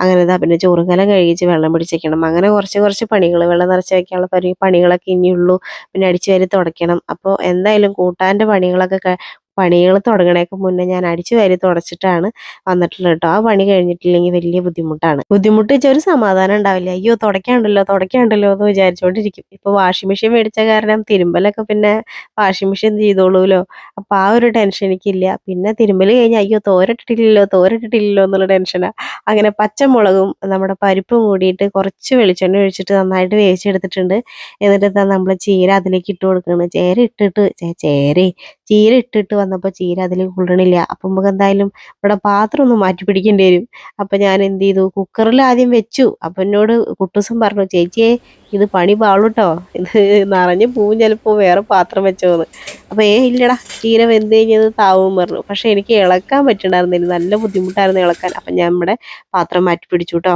Speaker 1: അങ്ങനെ ഇതാ പിന്നെ ചോറുകല കഴുകിച്ച് വെള്ളം പിടിച്ചേക്കണം. അങ്ങനെ കുറച്ച് കുറച്ച് പണികൾ വെള്ളം നിറച്ച് വെക്കാനുള്ള പരി പണികളൊക്കെ ഇനിയുള്ളൂ. പിന്നെ അടിച്ചു വരി തുടയ്ക്കണം. അപ്പോൾ എന്തായാലും കൂട്ടാന്റെ പണികളൊക്കെ പണികൾ തുടങ്ങണേക്ക് മുന്നേ ഞാൻ അടിച്ചു വാരി തുടച്ചിട്ടാണ് വന്നിട്ടുള്ളത് കേട്ടോ ആ പണി കഴിഞ്ഞിട്ടില്ലെങ്കിൽ വലിയ ബുദ്ധിമുട്ടാണ്. ബുദ്ധിമുട്ട് വെച്ചാൽ ഒരു സമാധാനം ഉണ്ടാവില്ല. അയ്യോ തുടക്കാണ്ടല്ലോ തുടക്കാണ്ടല്ലോ എന്ന് വിചാരിച്ചുകൊണ്ടിരിക്കും ഇപ്പോൾ വാഷിംഗ് മെഷീൻ മേടിച്ച കാരണം തിരുമ്പലൊക്കെ പിന്നെ വാഷിംഗ് മെഷീൻ ചെയ്തോളൂലോ? അപ്പോൾ ആ ഒരു ടെൻഷൻ എനിക്കില്ല. പിന്നെ തിരുമ്പൽ കഴിഞ്ഞാൽ അയ്യോ തോരട്ടിട്ടില്ലല്ലോ തോരട്ടിട്ടില്ലല്ലോ എന്നുള്ള ടെൻഷനാണ് അങ്ങനെ പച്ചമുളകും നമ്മുടെ പരിപ്പും കൂടിയിട്ട് കുറച്ച് വെളിച്ചെണ്ണ ഒഴിച്ചിട്ട് നന്നായിട്ട് വേവിച്ചെടുത്തിട്ടുണ്ട്. എന്നിട്ട് നമ്മൾ ചീര അതിലേക്ക് ഇട്ട് കൊടുക്കുന്നത് ചേര ഇട്ടിട്ട് ചേരേ ചീര ഇട്ടിട്ട് വന്നപ്പോൾ ചീര അതിൽ കൊള്ളണില്ല അപ്പം നമുക്ക് എന്തായാലും ഇവിടെ പാത്രം ഒന്ന് മാറ്റി പിടിക്കേണ്ടി വരും. അപ്പം ഞാൻ എന്ത് ചെയ്തു? കുക്കറിൽ ആദ്യം വെച്ചു. അപ്പം എന്നോട് കുട്ടൂസം പറഞ്ഞു ചേച്ചിയെ ഇത് പണി പാളുട്ടോ. ഇത് നിറഞ്ഞ് പൂവും ചിലപ്പോൾ വേറെ പാത്രം വെച്ചോന്ന്. അപ്പോൾ ഏ ഇല്ലടാ ചീര വെന്ത് കഴിഞ്ഞത് താവും പറഞ്ഞു. പക്ഷേ എനിക്ക് ഇളക്കാൻ പറ്റണ്ടായിരുന്നില്ല നല്ല ബുദ്ധിമുട്ടായിരുന്നു ഇളക്കാൻ. അപ്പം ഞാൻ നമ്മുടെ പാത്രം മാറ്റി പിടിച്ചു കേട്ടോ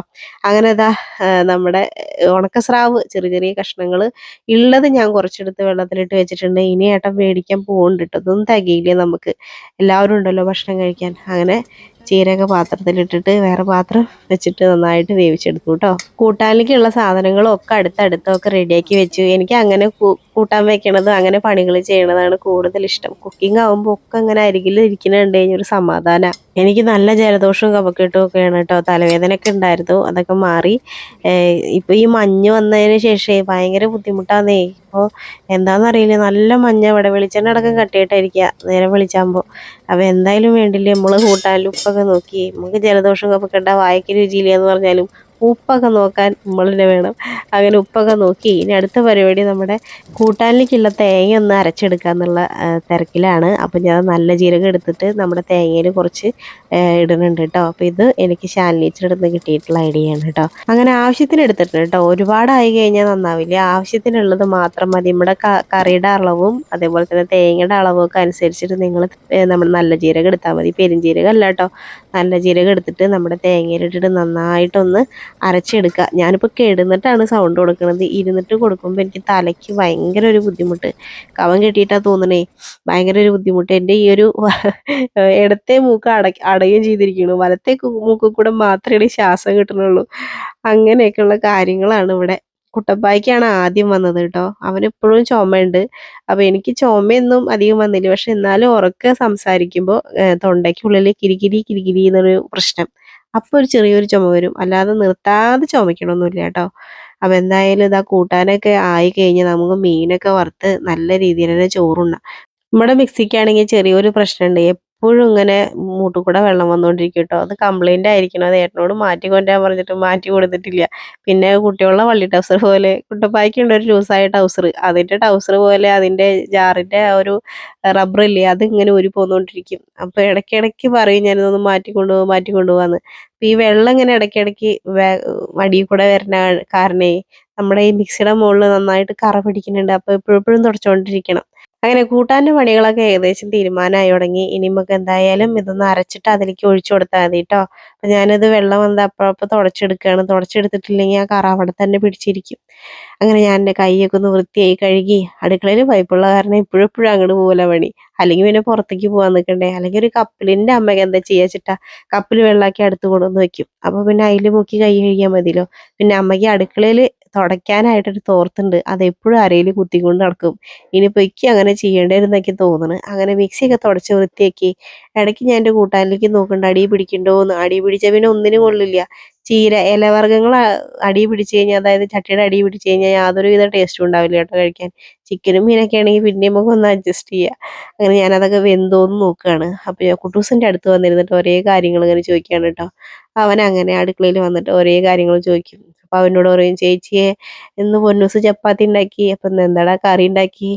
Speaker 1: അങ്ങനെ ഇതാ നമ്മുടെ ഉണക്കസ്രാവ് ചെറിയ ചെറിയ കഷ്ണങ്ങൾ ഉള്ളത് ഞാൻ കുറച്ചെടുത്ത് വെള്ളത്തിലിട്ട് വെച്ചിട്ടുണ്ട്. ഇനി ഏട്ടൻ മേടിക്കാൻ പോകുന്നുണ്ട് കേട്ടോ ഇതൊന്നും തികയില്ല നമുക്ക്. എല്ലാവരും ഉണ്ടല്ലോ ഭക്ഷണം കഴിക്കാൻ. അങ്ങനെ ചീരയൊക്കെ പാത്രത്തിലിട്ടിട്ട് വേറെ പാത്രം വെച്ചിട്ട് നന്നായിട്ട് വേവിച്ചെടുത്തു കേട്ടോ. കൂട്ടാനിലേക്കുള്ള സാധനങ്ങളും ഒക്കെ അടുത്തടുത്തൊക്കെ റെഡിയാക്കി വെച്ചു. എനിക്ക് അങ്ങനെ കൂട്ടാൻ വെക്കണത് അങ്ങനെ പണികൾ ചെയ്യണതാണ് കൂടുതൽ ഇഷ്ടം. കുക്കിംഗ് ആകുമ്പോൾ ഒക്കെ അങ്ങനെ അരികിൽ ഇരിക്കുന്നുണ്ട് കഴിഞ്ഞൊരു സമാധാനം. എനിക്ക് നല്ല ജലദോഷവും കഫക്കെട്ടും ഒക്കെയാണ് കേട്ടോ. തലവേദനയൊക്കെ ഉണ്ടായിരുന്നു. അതൊക്കെ മാറി. ഇപ്പോൾ ഇപ്പൊ ഈ മഞ്ഞ് വന്നതിന് ശേഷം ഭയങ്കര ബുദ്ധിമുട്ടാന്നേ. ഇപ്പോൾ എന്താണെന്നറിയില്ല നല്ല മഞ്ഞ. ഇവിടെ വെളിച്ചെണ്ണ അടക്കം കട്ടിയിട്ടായിരിക്കുക നേരെ വിളിച്ചാകുമ്പോൾ അപ്പോൾ എന്തായാലും വേണ്ടില്ല നമ്മൾ കൂട്ടാനും ഉപ്പൊക്കെ നോക്കി. നമുക്ക് ജലദോഷം കഫക്കെട്ട വായക്ക് രുചിയില്ല എന്ന് പറഞ്ഞാലും ഉപ്പൊക്കെ നോക്കാൻ നമ്മൾ തന്നെ വേണം. അങ്ങനെ ഉപ്പൊക്കെ നോക്കി ഇനി അടുത്ത പരിപാടി നമ്മുടെ കൂട്ടാനിലേക്കുള്ള തേങ്ങ ഒന്ന് അരച്ചെടുക്കുക എന്നുള്ള തിരക്കിലാണ്. അപ്പം ഞാൻ നല്ല ജീരകം എടുത്തിട്ട് നമ്മുടെ തേങ്ങയിൽ കുറച്ച് ഇടുന്നുണ്ട് കേട്ടോ. അപ്പോൾ ഇത് എനിക്ക് ശാലിനീച്ചിന്റെ അടുത്ത് കിട്ടിയിട്ടുള്ള ഐഡിയ ആണ് കേട്ടോ. അങ്ങനെ ആവശ്യത്തിന് എടുത്തിട്ടുണ്ട് കേട്ടോ. ഒരുപാടായി കഴിഞ്ഞാൽ നന്നാവില്ല. ആവശ്യത്തിനുള്ളത് മാത്രം മതി. നമ്മുടെ കറിയുടെ അളവും അതേപോലെ തന്നെ തേങ്ങയുടെ അളവും ഒക്കെ അനുസരിച്ചിട്ട് നിങ്ങൾ നമ്മൾ നല്ല ജീരകം എടുത്താൽ മതി. പെരുംജീരകം അല്ല കേട്ടോ. നല്ല ജീരകം എടുത്തിട്ട് നമ്മുടെ തേങ്ങയിലിട്ടിട്ട് നന്നായിട്ടൊന്ന് അരച്ചെടുക്കുക. ഞാനിപ്പോൾ കിടന്നിട്ടാണ് സൗണ്ട് കൊടുക്കുന്നത് ഇരുന്നിട്ട് കൊടുക്കുമ്പോൾ എനിക്ക് തലയ്ക്ക് ഭയങ്കര ഒരു ബുദ്ധിമുട്ട്. കവം കെട്ടിയിട്ടാണ് തോന്നണേ. ഭയങ്കര ഒരു ബുദ്ധിമുട്ട്. എന്റെ ഈ ഒരു ഇടത്തെ മൂക്ക് അട അടയുകയും ചെയ്തിരിക്കുന്നു. വലത്തെ മൂക്കിൽ കൂടെ മാത്രമേ ശ്വാസം കിട്ടണുള്ളൂ. അങ്ങനെയൊക്കെയുള്ള കാര്യങ്ങളാണ് ഇവിടെ. കുട്ടപ്പായ്ക്കാണ് ആദ്യം വന്നത് കേട്ടോ. അവനെപ്പോഴും ചുമയുണ്ട്. അപ്പോൾ എനിക്ക് ചുമയൊന്നും അധികം വന്നില്ല. പക്ഷെ എന്നാലും ഉറക്കെ സംസാരിക്കുമ്പോൾ തൊണ്ടയ്ക്കുള്ളിൽ കിരികിരി കിരികിരി എന്നൊരു പ്രശ്നം. അപ്പോൾ ഒരു ചെറിയൊരു ചുമ വരും. അല്ലാതെ നിർത്താതെ ചുമയ്ക്കണമൊന്നുമില്ല കേട്ടോ. അപ്പോൾ എന്തായാലും ഇതാ കൂട്ടാനൊക്കെ ആയി കഴിഞ്ഞ് നമുക്ക് മീനൊക്കെ വറുത്ത് നല്ല രീതിയിൽ തന്നെ ചോറുണ്ണാം. നമ്മുടെ മിക്സിക്കാണെങ്കിൽ ചെറിയൊരു പ്രശ്നമുണ്ട്. എപ്പോഴും ഇങ്ങനെ മൂട്ടിൽ കൂടെ വെള്ളം വന്നുകൊണ്ടിരിക്കും കേട്ടോ അത് കംപ്ലൈന്റ് ആയിരിക്കണം. അത് ഏട്ടനോട് മാറ്റി കൊണ്ടുവരാൻ പറഞ്ഞിട്ട് മാറ്റി കൊടുത്തിട്ടില്ല. പിന്നെ കുട്ടികളുടെ വള്ളി ടൗസർ പോലെ കുട്ടപ്പായ്ക്കുണ്ട് ഒരു ലൂസായ ടൗസർ. അതിന്റെ ടൗസർ പോലെ അതിന്റെ ജാറിന്റെ ഒരു റബ്ബർ ഇല്ലേ അത് ഇങ്ങനെ ഊരി പോന്നുകൊണ്ടിരിക്കും അപ്പോൾ ഇടയ്ക്കിടയ്ക്ക് പറയും ഞാനിതൊന്ന് മാറ്റി കൊണ്ടുപോകും മാറ്റി കൊണ്ടുപോകാന്ന് അപ്പൊ ഈ വെള്ളം ഇങ്ങനെ ഇടയ്ക്കിടയ്ക്ക് വടിയിൽ കൂടെ വരുന്ന കാരണേ നമ്മുടെ ഈ മിക്സിയുടെ മുകളിൽ നന്നായിട്ട് കറ പിടിക്കുന്നുണ്ട്. അപ്പോൾ എപ്പോഴെപ്പോഴും തുടച്ചുകൊണ്ടിരിക്കണം അങ്ങനെ കൂട്ടാന്റെ പണികളൊക്കെ ഏകദേശം തീരുമാനമായി തുടങ്ങി. ഇനി നമുക്ക് എന്തായാലും ഇതൊന്ന് അരച്ചിട്ട് അതിലേക്ക് ഒഴിച്ചു കൊടുത്താൽ മതി കേട്ടോ അപ്പം ഞാനിത് വെള്ളം വന്ന് അപ്പോഴപ്പോൾ തുടച്ചെടുക്കുകയാണ്. തുടച്ചെടുത്തിട്ടില്ലെങ്കിൽ ആ കറ അവിടെ തന്നെ പിടിച്ചിരിക്കും. അങ്ങനെ ഞാൻ എന്റെ കൈയൊക്കെ ഒന്ന് വൃത്തിയായി കഴുകി അടുക്കളയിൽ പൈപ്പുള്ള കാരണം ഇപ്പോഴും ഇപ്പോഴും അങ്ങോട്ട് പോകില്ല പണി. അല്ലെങ്കിൽ പിന്നെ പുറത്തേക്ക് പോകാൻ നിൽക്കണ്ടേ? അല്ലെങ്കിൽ ഒരു കപ്പിലിന്റെ അമ്മയ്ക്ക് എന്താ ചെയ്യുക ചിട്ടാ? കപ്പിൽ വെള്ളമാക്കി അടുത്ത് കൊണ്ടുവന്ന് വെക്കും. അപ്പോൾ പിന്നെ അതിൽ മുക്കി കൈ കഴുകിയാൽ മതിയല്ലോ. പിന്നെ അമ്മയ്ക്ക് അടുക്കളയിൽ തുടയ്ക്കാനായിട്ടൊരു തോർത്തുണ്ട്. അതെപ്പോഴും അരയിൽ കുത്തിക്കൊണ്ട് നടക്കും. ഇനിയിപ്പോൾ എനിക്ക് അങ്ങനെ ചെയ്യേണ്ടിയിരുന്നൊക്കെ തോന്നുന്നു. അങ്ങനെ മിക്സിയൊക്കെ തുടച്ച് വൃത്തിയാക്കി. ഇടയ്ക്ക് ഞാൻ എന്റെ കൂട്ടാനിലേക്ക് നോക്കണ്ട അടി പിടിക്കണ്ടോ എന്ന് അടി പിടിച്ചാൽ പിന്നെ ഒന്നിനും കൊള്ളില്ല. ചീര ഇലവർഗങ്ങൾ അടി പിടിച്ച് കഴിഞ്ഞാൽ അതായത് ചട്ടിയുടെ അടി പിടിച്ച് കഴിഞ്ഞാൽ യാതൊരു വിധ ടേസ്റ്റും ഉണ്ടാവില്ല കേട്ടോ കഴിക്കാൻ. ചിക്കനും മീനൊക്കെ ആണെങ്കിൽ പിന്നെ നമുക്ക് ഒന്ന് അഡ്ജസ്റ്റ് ചെയ്യാം. അങ്ങനെ ഞാനതൊക്കെ വെന്തോന്ന് നോക്കുകയാണ് അപ്പോൾ ഞാൻ കുട്ടൂസിന്റെ അടുത്ത് വന്നിരുന്നിട്ട് ഒരേ കാര്യങ്ങൾ ഇങ്ങനെ ചോദിക്കുകയാണ് കേട്ടോ. അവൻ അങ്ങനെ അടുക്കളയിൽ വന്നിട്ട് ഒരേ കാര്യങ്ങൾ ചോദിക്കും. അപ്പോൾ അവനോട് പറയും ചേച്ചിയെ ഇന്ന് പൊന്നൂസ് ചപ്പാത്തി ഉണ്ടാക്കി അപ്പം ഇന്ന് എന്താടാ കറി ഉണ്ടാക്കി?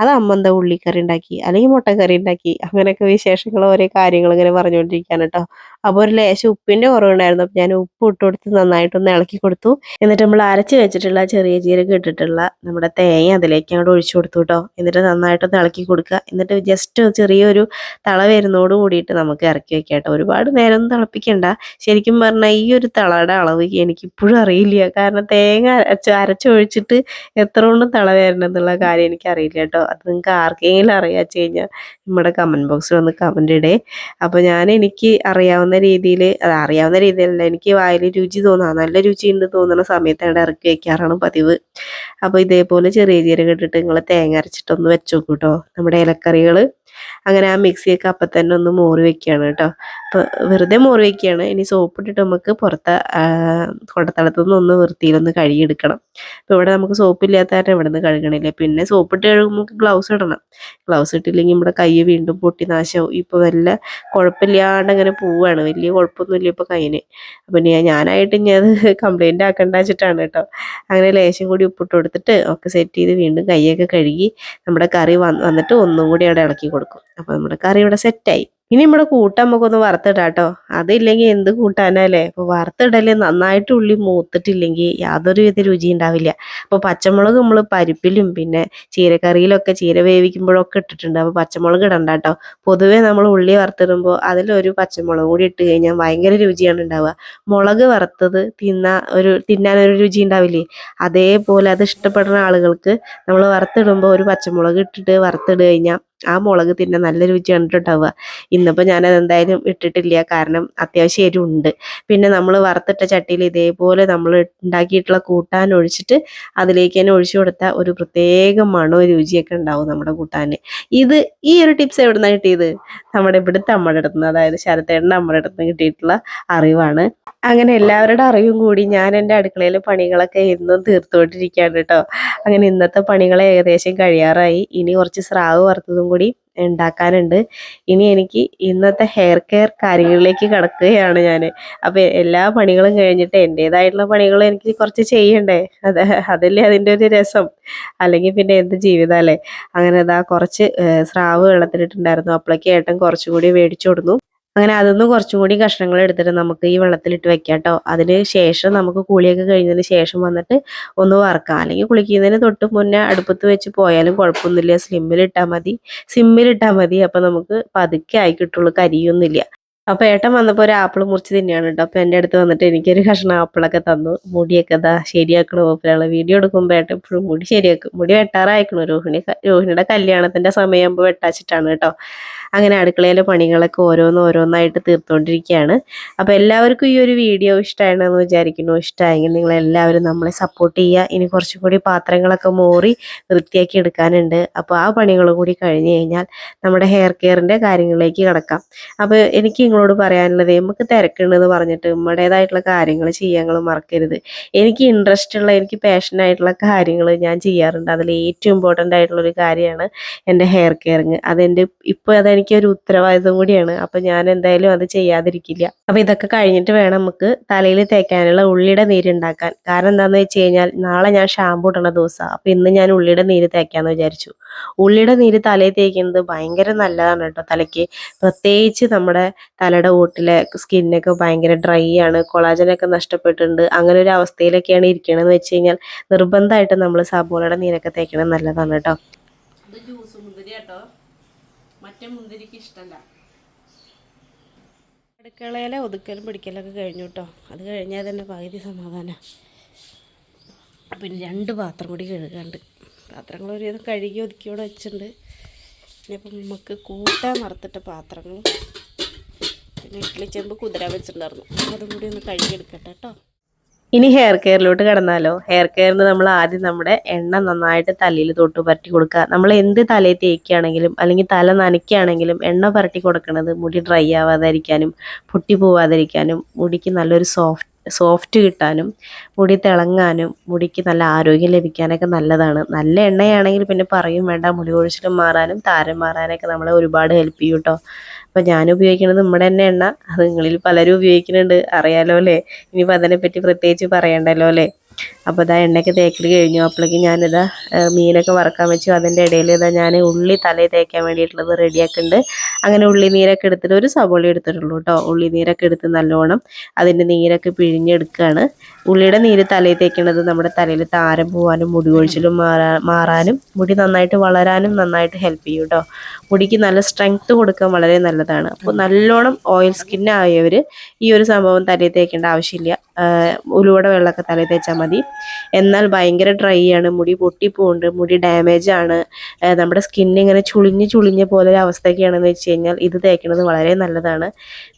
Speaker 1: അത് അമ്മ എന്താ ഉള്ളിക്കറി ഉണ്ടാക്കി അല്ലെങ്കിൽ മുട്ടക്കറി ഉണ്ടാക്കി അങ്ങനെയൊക്കെ വിശേഷങ്ങൾ ഓരോ കാര്യങ്ങൾ ഇങ്ങനെ പറഞ്ഞുകൊണ്ടിരിക്കുകയാണ് കേട്ടോ അപ്പോൾ ഒരു ലേശം ഉപ്പിന്റെ കുറവുണ്ടായിരുന്നു. അപ്പം ഞാൻ ഉപ്പ് ഇട്ട് കൊടുത്ത് നന്നായിട്ടൊന്ന് ഇളക്കി കൊടുത്തു. എന്നിട്ട് നമ്മൾ അരച്ച് വെച്ചിട്ടുള്ള ചെറിയ ജീരകം ഇട്ടിട്ടുള്ള നമ്മുടെ തേങ്ങ അതിലേക്ക് അങ്ങോട്ട് ഒഴിച്ചു കൊടുത്തു കേട്ടോ എന്നിട്ട് നന്നായിട്ടൊന്ന് ഇളക്കി കൊടുക്കുക എന്നിട്ട് ജസ്റ്റ് ചെറിയൊരു തള വരുന്നതോട് കൂടിയിട്ട് നമുക്ക് ഇറക്കി വെക്കാം കേട്ടോ ഒരുപാട് നേരം തിളപ്പിക്കണ്ട. ശരിക്കും പറഞ്ഞാൽ ഈ ഒരു തളയുടെ അളവ് എനിക്ക് ഇപ്പോഴും അറിയില്ല. കാരണം തേങ്ങ അരച്ച് അരച്ചൊഴിച്ചിട്ട് എത്ര കൊണ്ട് തള വരണം എന്നുള്ള കാര്യം എനിക്ക് അറിയില്ല കേട്ടോ അത് നിങ്ങൾക്ക് ആർക്കെങ്കിലും അറിയാച്ചു കഴിഞ്ഞാൽ നമ്മുടെ കമന്റ് ബോക്സിൽ ഒന്ന് കമന്റ് ഇടേ. അപ്പോൾ ഞാൻ എനിക്ക് അറിയാവുന്ന രീതിയിൽ അത് അറിയാവുന്ന രീതിയിലല്ല എനിക്ക് വായിൽ രുചി തോന്നാം നല്ല രുചി ഉണ്ട് തോന്നുന്ന സമയത്താണ് ഇറക്കി വയ്ക്കാറാണ് പതിവ്. അപ്പോൾ ഇതേപോലെ ചെറിയ ജീരകം ഇട്ടിട്ട് നിങ്ങൾ തേങ്ങ അരച്ചിട്ടൊന്ന് വെച്ച് നോക്കൂ കേട്ടോ നമ്മുടെ ഇലക്കറികൾ അങ്ങനെ ആ മിക്സിയൊക്കെ അപ്പം തന്നെ ഒന്ന് മോറി വെക്കുകയാണ് കേട്ടോ. അപ്പോൾ വെറുതെ മോറി വെക്കുകയാണ് ഇനി സോപ്പ് ഇട്ടിട്ട് നമുക്ക് പുറത്ത് കൊടത്തളത്തുനിന്ന് ഒന്ന് വൃത്തിയിലൊന്ന് കഴുകിയെടുക്കണം. അപ്പോൾ ഇവിടെ നമുക്ക് സോപ്പ് ഇല്ലാത്ത കാരണം ഇവിടെ നിന്ന് കഴുകണില്ല. പിന്നെ സോപ്പ് ഇട്ട് കഴുകുമ്പോൾ നമുക്ക് ഗ്ലൗസ് ഇടണം. ഗ്ലൗസ് ഇട്ടില്ലെങ്കിൽ നമ്മുടെ കൈ വീണ്ടും പൊട്ടി നാശമാവും. ഇപ്പോൾ നല്ല കുഴപ്പമില്ലാണ്ട് അങ്ങനെ പോവുകയാണ് വലിയ കുഴപ്പമൊന്നുമില്ല ഇപ്പോൾ കയ്യിന് അപ്പം ഞാനായിട്ട് ഇനി അത് കംപ്ലൈന്റ് ആക്കണ്ട വെച്ചിട്ടാണ് കേട്ടോ. അങ്ങനെ ലേശം കൂടി ഉപ്പിട്ട് കൊടുത്തിട്ട് ഒക്കെ സെറ്റ് ചെയ്ത് വീണ്ടും കൈയൊക്കെ കഴുകി നമ്മുടെ കറി വന്നിട്ട് ഒന്നും കൂടി അവിടെ ഇളക്കി കൊടുക്കും. അപ്പോൾ നമ്മുടെ കറി ഇവിടെ സെറ്റായി ഇനി നമ്മുടെ കൂട്ട നമുക്കൊന്ന് വറുത്തിടാം കേട്ടോ. അതില്ലെങ്കിൽ എന്ത് കൂട്ടാനല്ലേ? അപ്പോൾ വറുത്തിടൽ നന്നായിട്ട് ഉള്ളി മൂത്തിട്ടില്ലെങ്കിൽ യാതൊരു വിധ രുചി ഉണ്ടാവില്ല. അപ്പോൾ പച്ചമുളക് നമ്മൾ പരിപ്പിലും പിന്നെ ചീരക്കറിയിലൊക്കെ ചീര വേവിക്കുമ്പോഴൊക്കെ ഇട്ടിട്ടുണ്ട്. അപ്പോൾ പച്ചമുളക് ഇടണ്ട കേട്ടോ. പൊതുവേ നമ്മൾ ഉള്ളി വറുത്തിടുമ്പോൾ അതിലൊരു പച്ചമുളക് കൂടി ഇട്ട് കഴിഞ്ഞാൽ ഭയങ്കര രുചിയാണ് ഉണ്ടാവുക. മുളക് വറുത്തത് തിന്നാ ഒരു തിന്നാനൊരു രുചി ഉണ്ടാവില്ലേ? അതേപോലെ അത് ഇഷ്ടപ്പെടുന്ന ആളുകൾക്ക് നമ്മൾ വറുത്തിടുമ്പോൾ ഒരു പച്ചമുളക് ഇട്ടിട്ട് വറുത്തിട്ട് കഴിഞ്ഞാൽ ആ മുളക് തിന്നാൻ നല്ല രുചിയാണ് കേട്ടോ ഇന്നിപ്പോൾ ഞാനത് എന്തായാലും ഇട്ടിട്ടില്ല. കാരണം അത്യാവശ്യം എരിവുണ്ട്. പിന്നെ നമ്മൾ വറുത്തിട്ട ചട്ടിയിൽ ഇതേപോലെ നമ്മൾ ഉണ്ടാക്കിയിട്ടുള്ള കൂട്ടാൻ ഒഴിച്ചിട്ട് അതിലേക്ക് തന്നെ ഒഴിച്ചു കൊടുത്താൽ ഒരു പ്രത്യേക മണോ രുചിയൊക്കെ ഉണ്ടാവും നമ്മുടെ കൂട്ടാന്. ഇത് ഈ ഒരു ടിപ്സ് എവിടെ നിന്നാണ് കിട്ടിയത്? നമ്മുടെ ഇവിടുത്തെ അമ്മയുടെ അടുത്ത് നിന്ന് അതായത് ശരത്തേടന്റെ അമ്മയുടെ അടുത്ത് നിന്ന് കിട്ടിയിട്ടുള്ള അറിവാണ്. അങ്ങനെ എല്ലാവരുടെ അറിവും കൂടി ഞാൻ എന്റെ അടുക്കളയിൽ പണികളൊക്കെ ഇന്നും തീർത്തുകൊണ്ടിരിക്കുകയാണ് കേട്ടോ. അങ്ങനെ ഇന്നത്തെ പണികൾ ഏകദേശം കഴിയാറായി. ഇനി കുറച്ച് സ്രാവ് വറുത്തതും കൂടി ഉണ്ടാക്കാനുണ്ട്. ഇനി എനിക്ക് ഇന്നത്തെ ഹെയർ കെയർ കാര്യങ്ങളിലേക്ക് കടക്കുകയാണ് ഞാൻ അപ്പോൾ എല്ലാ പണികളും കഴിഞ്ഞിട്ട് എന്റേതായിട്ടുള്ള പണികളും എനിക്ക് കുറച്ച് ചെയ്യണ്ടേ? അത് അതല്ലേ അതിന്റെ ഒരു രസം. അല്ലെങ്കിൽ പിന്നെ എന്ത് ജീവിതമല്ലേ അങ്ങനെ അതാ കുറച്ച് സ്രാവ് വെള്ളത്തിലിട്ടുണ്ടായിരുന്നു. അപ്പോഴേക്ക് ഏട്ടൻ കുറച്ചുകൂടി മേടിച്ചു കൊടുന്നു. അങ്ങനെ അതൊന്ന് കുറച്ചും കൂടി കഷ്ണങ്ങൾ എടുത്തിട്ട് നമുക്ക് ഈ വെള്ളത്തിലിട്ട് വെക്കാം കേട്ടോ അതിന് ശേഷം നമുക്ക് കുളിയൊക്കെ കഴിഞ്ഞതിന് ശേഷം വന്നിട്ട് ഒന്ന് വറക്കാം. അല്ലെങ്കിൽ കുളിക്കുന്നതിന് തൊട്ട് മുന്നേ അടുപ്പത്ത് വെച്ച് പോയാലും കുഴപ്പമൊന്നുമില്ല. സ്ലിമ്മിലിട്ടാൽ മതി. സിമ്മിലിട്ടാൽ മതി. അപ്പം നമുക്ക് പതുക്കെ ആയി കിട്ടുള്ളൂ. കരിയൊന്നുമില്ല. അപ്പോൾ ഏട്ടൻ വന്നപ്പോൾ ഒരു ആപ്പിൾ മുറിച്ച് തന്നെയാണ് കേട്ടോ. അപ്പോൾ എന്റെ അടുത്ത് വന്നിട്ട് എനിക്കൊരു കഷ്ണം ആപ്പിളൊക്കെ തന്നു. മുടിയൊക്കെ ഇതാ ശരിയാക്കണ? മൂപ്പരാൾ വീഡിയോ എടുക്കുമ്പോൾ ഏട്ടൻ എപ്പോഴും മുടി ശരിയാക്കും. മുടി വെട്ടാറായിക്കണു. രോഹിണി രോഹിണിയുടെ കല്യാണത്തിന്റെ സമയമാകുമ്പോൾ വെട്ടാച്ചിട്ടാണ് കേട്ടോ. അങ്ങനെ അടുക്കളയിലെ പണികളൊക്കെ ഓരോന്ന് ഓരോന്നായിട്ട് തീർത്തുകൊണ്ടിരിക്കുകയാണ് അപ്പോൾ എല്ലാവർക്കും ഈ ഒരു വീഡിയോ ഇഷ്ടമാണെന്ന് വിചാരിക്കുന്നു. ഇഷ്ടമായെങ്കിൽ നിങ്ങളെല്ലാവരും നമ്മളെ സപ്പോർട്ട് ചെയ്യുക. ഇനി കുറച്ചും കൂടി പാത്രങ്ങളൊക്കെ മോറി വൃത്തിയാക്കി എടുക്കാനുണ്ട്. അപ്പോൾ ആ പണികൾ കൂടി കഴിഞ്ഞ് കഴിഞ്ഞാൽ നമ്മുടെ ഹെയർ കെയറിന്റെ കാര്യങ്ങളിലേക്ക് കിടക്കാം. അപ്പോൾ എനിക്ക് നിങ്ങളോട് പറയാനുള്ളത് നമുക്ക് തിരക്കുണ്ടെന്ന് പറഞ്ഞിട്ട് നമ്മുടേതായിട്ടുള്ള കാര്യങ്ങൾ ചെയ്യാൻ മറക്കരുത്. എനിക്ക് ഇൻട്രസ്റ്റ് ഉള്ള എനിക്ക് പാഷനായിട്ടുള്ള കാര്യങ്ങൾ ഞാൻ ചെയ്യാറുണ്ട്. അതിൽ ഏറ്റവും ഇമ്പോർട്ടന്റ് ആയിട്ടുള്ള ഒരു കാര്യമാണ് എന്റെ ഹെയർ കെയറിങ് അതെന്റെ ഇപ്പോൾ അതെനിക്ക് ഒരു ഉത്തരവാദിത്വം കൂടിയാണ്. അപ്പോൾ ഞാൻ എന്തായാലും അത് ചെയ്യാതിരിക്കില്ല. അപ്പോൾ ഇതൊക്കെ കഴിഞ്ഞിട്ട് വേണം നമുക്ക് തലയിൽ തേക്കാനുള്ള ഉള്ളിയുടെ നീര് ഉണ്ടാക്കാൻ. കാരണം എന്താണെന്ന് വെച്ച് കഴിഞ്ഞാൽ നാളെ ഞാൻ ഷാമ്പു ഇടണ ദിവസമാണ് അപ്പോൾ ഇന്ന് ഞാൻ ഉള്ളിയുടെ നീര് തേക്കാമെന്ന് വിചാരിച്ചു. ഉള്ളിയുടെ നീര് തലയിൽ തേക്കുന്നത് ഭയങ്കര നല്ലതാണ് കേട്ടോ തലയ്ക്ക്. പ്രത്യേകിച്ച് നമ്മുടെ തലയുടെ ഓട്ടിലെ സ്കിന്നൊക്കെ ഭയങ്കര ഡ്രൈ ആണ്. കൊളാജനൊക്കെ നഷ്ടപ്പെട്ടിട്ടുണ്ട്. അങ്ങനെ ഒരു അവസ്ഥയിലൊക്കെയാണ് ഇരിക്കണമെന്ന് വെച്ച് കഴിഞ്ഞാൽ നിർബന്ധമായിട്ട് നമ്മൾ സബോളയുടെ നീരൊക്കെ തേക്കണം നല്ലതാണ് കേട്ടോ ഇത് ജ്യൂസ് മുന്തിരി കേട്ടോ മറ്റേ മുന്തിരിക്ക് ഇഷ്ടമല്ല അടുക്കളയിലെ ഒതുക്കലും പിടിക്കലൊക്കെ കഴിഞ്ഞു കേട്ടോ അത് കഴിഞ്ഞാൽ തന്നെ പകുതി സമാധാനം. പിന്നെ രണ്ട് പാത്രം കൂടി കഴുകാണ്ട്. പാത്രങ്ങൾ ഒരു ഇത് കഴുകി ഒതുക്കി ഇവിടെ വെച്ചിട്ടുണ്ട്. പിന്നെ ഇപ്പം നമുക്ക് കൂട്ടാൻ മറത്തിട്ട പാത്രങ്ങളും പിന്നെ ഇഡ്ഡലി ചെമ്പ് കുതിരാൻ വെച്ചിട്ടുണ്ടായിരുന്നു. അതും കൂടി ഒന്ന് കഴുകിയെടുക്കട്ടെ കേട്ടോ ഇനി ഹെയർ കെയറിലോട്ട് കടന്നാലോ? ഹെയർ കെയറിന് നമ്മൾ ആദ്യം നമ്മുടെ എണ്ണ നന്നായിട്ട് തലയിൽ തൊട്ട് പരട്ടി കൊടുക്കുക. നമ്മൾ എന്ത് തലയിൽ തേക്കുകയാണെങ്കിലും അല്ലെങ്കിൽ തല നനയ്ക്കുകയാണെങ്കിലും എണ്ണ പരട്ടി കൊടുക്കുന്നത് മുടി ഡ്രൈ ആവാതിരിക്കാനും പൊട്ടി പോവാതിരിക്കാനും മുടിക്ക് നല്ലൊരു സോഫ്റ്റ് സോഫ്റ്റ് കിട്ടാനും മുടി തിളങ്ങാനും മുടിക്ക് നല്ല ആരോഗ്യം ലഭിക്കാനൊക്കെ നല്ലതാണ്. നല്ല എണ്ണയാണെങ്കിൽ പിന്നെ പറയും വേണ്ട മുടി കൊഴിച്ചിലും മാറാനും താരം മാറാനൊക്കെ നമ്മളെ ഒരുപാട് ഹെൽപ്പ് ചെയ്യും കേട്ടോ അപ്പോൾ ഞാൻ ഉപയോഗിക്കുന്നത് നമ്മുടെ തന്നെ എണ്ണ. അത് നിങ്ങളിൽ പലരും ഉപയോഗിക്കുന്നുണ്ട്. അറിയാലോ അല്ലേ? ഇനിയിപ്പോൾ അതിനെപ്പറ്റി പ്രത്യേകിച്ച് പറയണ്ടല്ലോ അല്ലേ? അപ്പോൾ ഇതാ എണ്ണയൊക്കെ തേക്കൽ കഴിഞ്ഞു. അപ്പോഴേക്ക് ഞാനിതാ മീനൊക്കെ വറക്കാൻ വെച്ചു. അതിന്റെ ഇടയിൽ ഇതാ ഞാൻ ഉള്ളി തലയിൽ തേക്കാൻ വേണ്ടിയിട്ടുള്ളത് റെഡിയാക്കുന്നുണ്ട്. അങ്ങനെ ഉള്ളി നീരൊക്കെ എടുത്തിട്ട് ഒരു സവോള എടുത്തിട്ടുള്ളൂ കേട്ടോ. ഉള്ളി നീരൊക്കെ എടുത്ത് നല്ലോണം അതിന്റെ നീരൊക്കെ പിഴിഞ്ഞെടുക്കുകയാണ് ഉള്ളിയുടെ നീര് തലയിൽ തേക്കുന്നത് നമ്മുടെ തലയിൽ താരം പോകാനും മുടി കൊഴിച്ചിലും മാറാ മാറാനും മുടി നന്നായിട്ട് വളരാനും നന്നായിട്ട് ഹെൽപ്പ് ചെയ്യും കേട്ടോ. മുടിക്ക് നല്ല സ്ട്രെങ്ത് കൊടുക്കാൻ വളരെ നല്ലതാണ്. അപ്പോൾ നല്ലോണം ഓയിൽ സ്കിൻ ആയവർ ഈ ഒരു സംഭവം തലയിൽ തേക്കേണ്ട ആവശ്യമില്ല. ഉലുവയുടെ വെള്ളമൊക്കെ തലയിൽ തേച്ചാൽ മതി. എന്നാൽ ഭയങ്കര ഡ്രൈ ആണ് മുടി പൊട്ടിപ്പോണ്ട് മുടി ഡാമേജ് ആണ്. നമ്മുടെ സ്കിൻ ഇങ്ങനെ ചുളിഞ്ഞ് ചുളിഞ്ഞ പോലെ ഒരു അവസ്ഥയൊക്കെയാണെന്ന് വെച്ച് കഴിഞ്ഞാൽ ഇത് തേക്കുന്നത് വളരെ നല്ലതാണ്.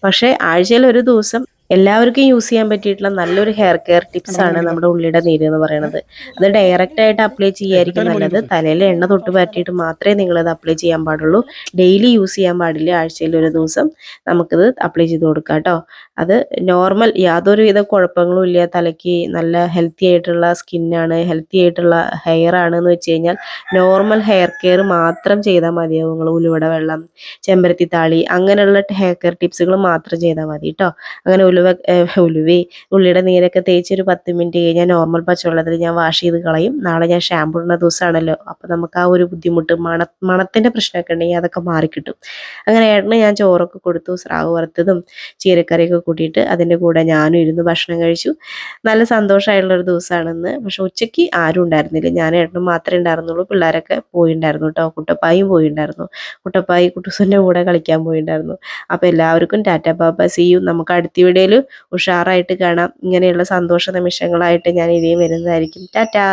Speaker 1: പക്ഷേ ആഴ്ചയിൽ ഒരു ദിവസം എല്ലാവർക്കും യൂസ് ചെയ്യാൻ പറ്റിയിട്ടുള്ള നല്ലൊരു ഹെയർ കെയർ ടിപ്സ് ആണ് നമ്മുടെ ഉള്ളിയുടെ നീര് എന്ന് പറയുന്നത് അത് ഡയറക്റ്റ് ആയിട്ട് അപ്ലൈ ചെയ്യായിരിക്കും നല്ലത്. തലയിൽ എണ്ണ തൊട്ട് പറ്റിയിട്ട് മാത്രമേ നിങ്ങൾ അത് അപ്ലൈ ചെയ്യാൻ പാടുള്ളൂ. ഡെയിലി യൂസ് ചെയ്യാൻ പാടില്ല. ആഴ്ചയിൽ ഒരു ദിവസം നമുക്കിത് അപ്ലൈ ചെയ്ത് കൊടുക്കാം കേട്ടോ അത് നോർമൽ യാതൊരുവിധ കുഴപ്പങ്ങളും ഇല്ല. തലയ്ക്ക് നല്ല ഹെൽത്തി ആയിട്ടുള്ള സ്കിന്നാണ് ഹെൽത്തി ആയിട്ടുള്ള ഹെയർ ആണ് എന്ന് വെച്ച് കഴിഞ്ഞാൽ നോർമൽ ഹെയർ കെയർ മാത്രം ചെയ്താൽ മതിയാവും നിങ്ങൾ ഉലുവട വെള്ളം ചെമ്പരത്തി താളി അങ്ങനെയുള്ള ഹെയർ കെയർ ടിപ്സുകൾ മാത്രം ചെയ്താൽ മതി കേട്ടോ അങ്ങനെ ഉലുവ ഏഹ് ഉലുവേ ഉള്ളിയുടെ നീരൊക്കെ തേച്ച് ഒരു പത്ത് മിനിറ്റ് കഴിഞ്ഞാൽ നോർമൽ പച്ചവെള്ളത്തിൽ ഞാൻ വാഷ് ചെയ്ത് കളയും. നാളെ ഞാൻ ഷാമ്പൂ ഇടുന്ന ദിവസമാണല്ലോ അപ്പോൾ നമുക്ക് ആ ഒരു ബുദ്ധിമുട്ട് മണ മണത്തിന്റെ പ്രശ്നമൊക്കെ ഉണ്ടെങ്കിൽ അതൊക്കെ മാറിക്കിട്ടും. അങ്ങനെ ഏട്ടന് ഞാൻ ചോറൊക്കെ കൊടുത്തു സ്രാവ് വറുത്തതും ചീരക്കറിയൊക്കെ കൂട്ടിയിട്ട് അതിന്റെ കൂടെ ഞാനും ഇരുന്ന് ഭക്ഷണം കഴിച്ചു. നല്ല സന്തോഷമായിട്ടുള്ളൊരു ദിവസമാണെന്ന്. പക്ഷെ ഉച്ചയ്ക്ക് ആരും ഉണ്ടായിരുന്നില്ല. ഞാൻ ഏട്ടനും മാത്രമേ ഉണ്ടായിരുന്നുള്ളൂ. പിള്ളേരൊക്കെ പോയിണ്ടായിരുന്നു കേട്ടോ. കുട്ടപ്പായും പോയിണ്ടായിരുന്നു. കുട്ടപ്പായി കുട്ടുസന്റെ കൂടെ കളിക്കാൻ പോയിണ്ടായിരുന്നു. അപ്പോൾ എല്ലാവർക്കും ടാറ്റ ബാബ സിയും നമുക്ക് അടുത്ത വീഡിയോയിൽ ഉഷാറായിട്ട് കാണാം. ഇങ്ങനെയുള്ള സന്തോഷ നിമിഷങ്ങളായിട്ട് ഞാൻ ഇനിയും വരുന്നതായിരിക്കും. ടാറ്റാ.